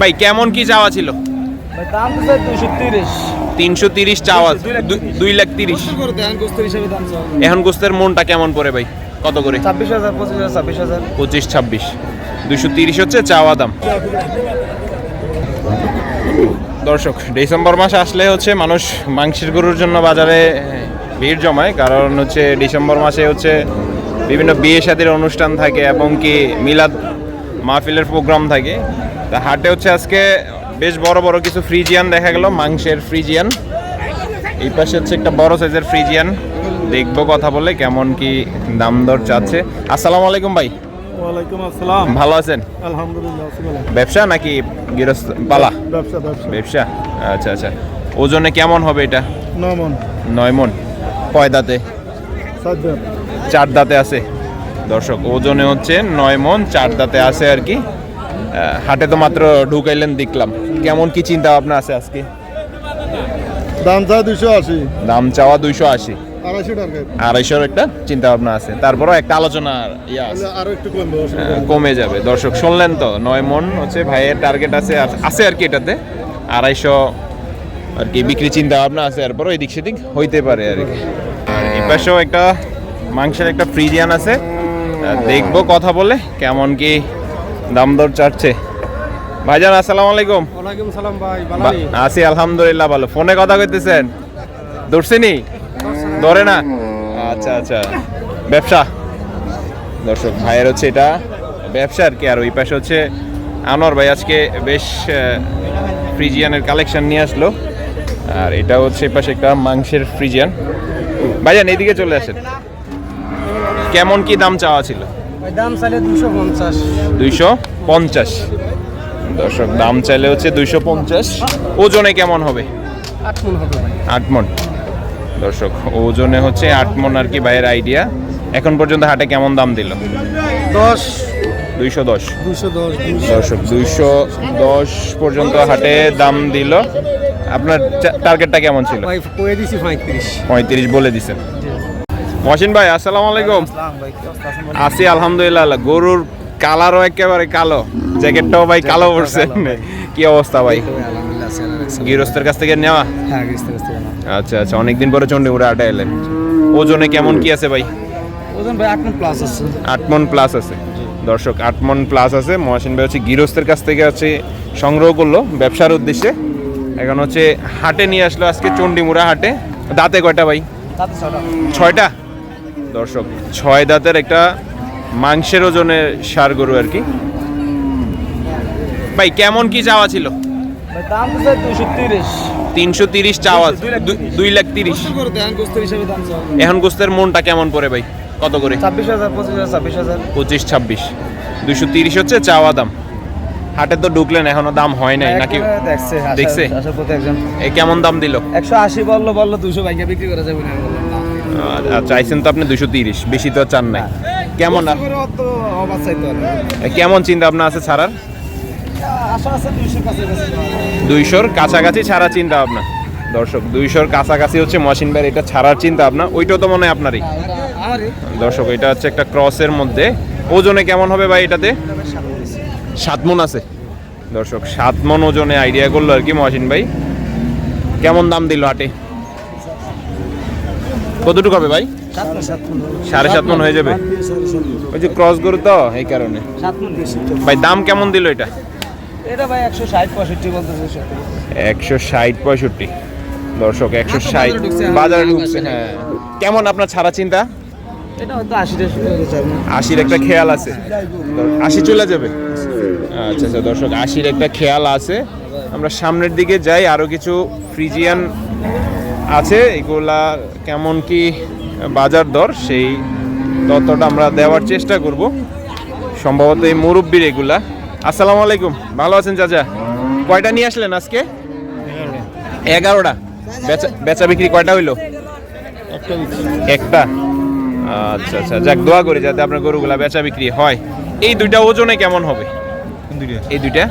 ভাই কেমন কি চাওয়া ছিল? তিনশো তিরিশ চাওয়া দুই লাখ তিরিশ। এখন গোস্তের মনটা কেমন পড়ে ভাই? কত করে? ছাব্বিশ হাজার পঁচিশ হাজার ছাব্বিশ হাজার। পঁচিশ ছাব্বিশ। দুশো তিরিশ হচ্ছে চাওয়া দাম। দর্শক ডিসেম্বর মাস আসলে হচ্ছে মানুষ মাংসের গরুর জন্য বাজারে ভিড় জমায়। কারণ হচ্ছে ডিসেম্বর মাসে হচ্ছে বিভিন্ন বিয়ে শাদির অনুষ্ঠান থাকে এবং কি মিলাদ মাহফিলের প্রোগ্রাম থাকে। তা হাটে হচ্ছে আজকে বেশ বড় বড় কিছু ফ্রিজিয়ান দেখা গেল মাংসের ফ্রিজিয়ান। এই পাশে হচ্ছে একটা বড় সাইজের ফ্রিজিয়ান। দেখব কথা বলে কেমন কি দাম দর চাচ্ছে। আসসালামু আলাইকুম ভাই। ওয়ালাইকুম আসসালাম। ভালো আছেন? আলহামদুলিল্লাহ ব্যবসা নাকি গৃহস্থ পালা? ব্যবসা ব্যবসা। আচ্ছা আচ্ছা। ওজনে কেমন হবে এটা? নমন নয় মন। কয় দাঁতে। চার দাঁতে আছে। দর্শক ওজনে হচ্ছে নয় মন চার দাঁতে আছে আর কি। হাটে তো মাত্র ঢুকাইলেন দেখলাম। কেমন কি চিন্তা ভাবনা আছে আজকে? দাম চা দুশো আশি। দাম চাওয়া দুইশো আশি। আড়াইশোর একটা চিন্তা ভাবনা আছে। তারপরও একটা আলোচনা ইয়া আহ, কমে যাবে। দর্শক শুনলেন তো নয় মন হচ্ছে ভাইয়ের টার্গেট আছে আছে আর কি এটাতে। আড়াইশো আর কি বিক্রি চিন্তা ভাবনা আছে এরপর ওই দিক সেদিক হইতে পারে আর কি। আর এই পাশেও একটা মাংসের একটা ফ্রিজিয়ান আছে। দেখব কথা বলে কেমন কি দাম দর চাচ্ছে ভাইজান আসসালামু আলাইকুম। ওয়ালাইকুম সালাম ভাই বা- আছি। আলহামদুলিল্লাহ ভালো। ফোনে কথা কইতেছেন। ধরছেনি? ধরে না? আচ্ছা আচ্ছা। ব্যবসা? দর্শক ভাইয়ের হচ্ছে এটা ব্যবসা আর কি। আর ওই পাশে হচ্ছে আনোয়ার ভাই আজকে বেশ ফ্রিজিয়ানের কালেকশন নিয়ে আসলো। আর এটা হচ্ছে এই পাশে একটা মাংসের ফ্রিজিয়ান ভাইজান এইদিকে চলে আসেন। কেমন কি দাম চাওয়া ছিল? দাম চাইলে দুশো পঞ্চাশ। দুইশো পঞ্চাশ। দর্শক দাম চাইলে হচ্ছে দুইশো পঞ্চাশ। ওজনে কেমন হবে? আট মন হবে আট মন দর্শক ওজনে হচ্ছে আট মন আর কি ভাইয়ের আইডিয়া এখন পর্যন্ত হাটে কেমন দাম দিল? দশ। দুইশো দশ। দর্শক দুইশো দশ পর্যন্ত হাটে দাম দিল। আপনার টার্গেটটা কেমন ছিল? পঁয়ত্রিশ। বলে দিছেন মহসিন ভাই আসসালামু আলাইকুম। আছি আলহামদুলিল্লাহ গরুর কালারও একেবারে কালো জ্যাকেটটাও ভাই কালো পড়ছে কি অবস্থা ভাই? রাখছে। গৃহস্থের কাছ থেকে নেওয়া? হ্যাঁ আচ্ছা আচ্ছা অনেকদিন পরে চন্ডীপুরে আটা এলেন। ওজনে কেমন কি আছে ভাই? ওজন ভাই আট মন প্লাস আছে। আট মন প্লাস আছে। দর্শক আট মন প্লাস আছে। মহাসিন ভাই হচ্ছে গৃহস্থের কাছ থেকে হচ্ছে সংগ্রহ করল ব্যবসার উদ্দেশ্যে। এখন হচ্ছে হাটে নিয়ে আসলো আজকে চণ্ডীমুড়া হাটে। দাঁতে কয়টা ভাই? ছয়টা? দর্শক ছয় দাঁতের একটা মাংসের ওজনের সার গরু আর কি। ভাই কেমন কি চাওয়া ছিল? তিনশো তিরিশ চাওয়া দুই লাখ তিরিশ। এখন গোস্তের মনটা কেমন পড়ে ভাই? কত করে? ছাব্বিশ হাজার পঁচিশ হাজার ছাব্বিশ হাজার। পঁচিশ ছাব্বিশ। দুশো তিরিশ হচ্ছে চাওয়া দাম। হাটে তো ঢুকলেন এখনও দাম হয় নাই নাকি দেখছে দেখছে? কেমন দাম দিল? একশো আশি বলল বলল দুশো বাইকে বিক্রি করা যাবে না। চাইছেন তো আপনি দুশো তিরিশ বেশি তো চান নাই। কেমন কেমন চিন্তা ভাবনা আছে ছাড়ার? দুইশো দুইশোর কাছাকাছি ছাড়া চিন্তা ভাবনা। দর্শক দুইশোর কাছাকাছি হচ্ছে মশিন ভাই এটা ছাড়ার চিন্তা ভাবনা। ওইটাও তো মনে হয় আপনারই। দর্শক এটা হচ্ছে একটা ক্রসের মধ্যে। ওজনে কেমন হবে ভাই এটাতে? সাত মন আছে। দর্শক সাত মন ওজনে আইডিয়া করল আর কি মহাসিন ভাই। কেমন দাম দিল হাটে? কতটুকু হবে ভাই? সাড়ে সাত মন হয়ে যাবে। ওই যে ক্রস গরু তো এই কারণে। ভাই দাম কেমন দিল এটা? এটা ভাই একশো ষাট পঁয়ষট্টি বলতেছে একশো ষাট পঁয়ষট্টি। দর্শক একশো ষাট। বাজারে ঢুকছে। হ্যাঁ। কেমন আপনার ছাড়া চিন্তা? আশির একটা খেয়াল আছে। আশি চলে যাবে? আচ্ছা আচ্ছা দর্শক আশির একটা খেয়াল আছে। আমরা সামনের দিকে যাই আরও কিছু ফ্রিজিয়ান আছে এগুলা কেমন কি বাজার দর সেই ততটা আমরা দেওয়ার চেষ্টা করব। সম্ভবত এই মুরব্বির এগুলা। আসসালামু আলাইকুম ভালো আছেন চাচা? কয়টা নিয়ে আসলেন আজকে? এগারোটা। বেচা বেচা বিক্রি কয়টা হইল? একটা। আচ্ছা আচ্ছা যাক দোয়া করি যাতে আপনার গরুগুলা বেচা বিক্রি হয়। এই দুইটা ওজনে কেমন হবে? এই দুইটা?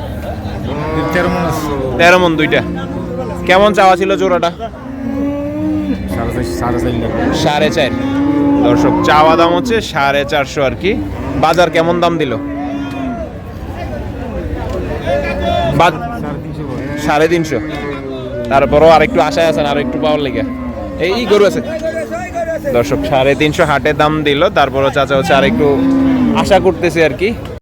তেরো মন দুইটা। কেমন চাওয়া ছিল জোড়াটা? সাড়ে চার দর্শক, চাওয়া দাম হচ্ছে সাড়ে চারশো আর কি। বাজার কেমন দাম দিল? সাড়ে তিনশো। তারপরও আরেকটু আশায় আছেন, আর একটু পাওয়ার লেগে। এই গরু আছে। দর্শক, সাড়ে তিনশো হাটে দাম দিল। তারপরও চাচা হচ্ছে আর একটু আশা করতেছি আর কি।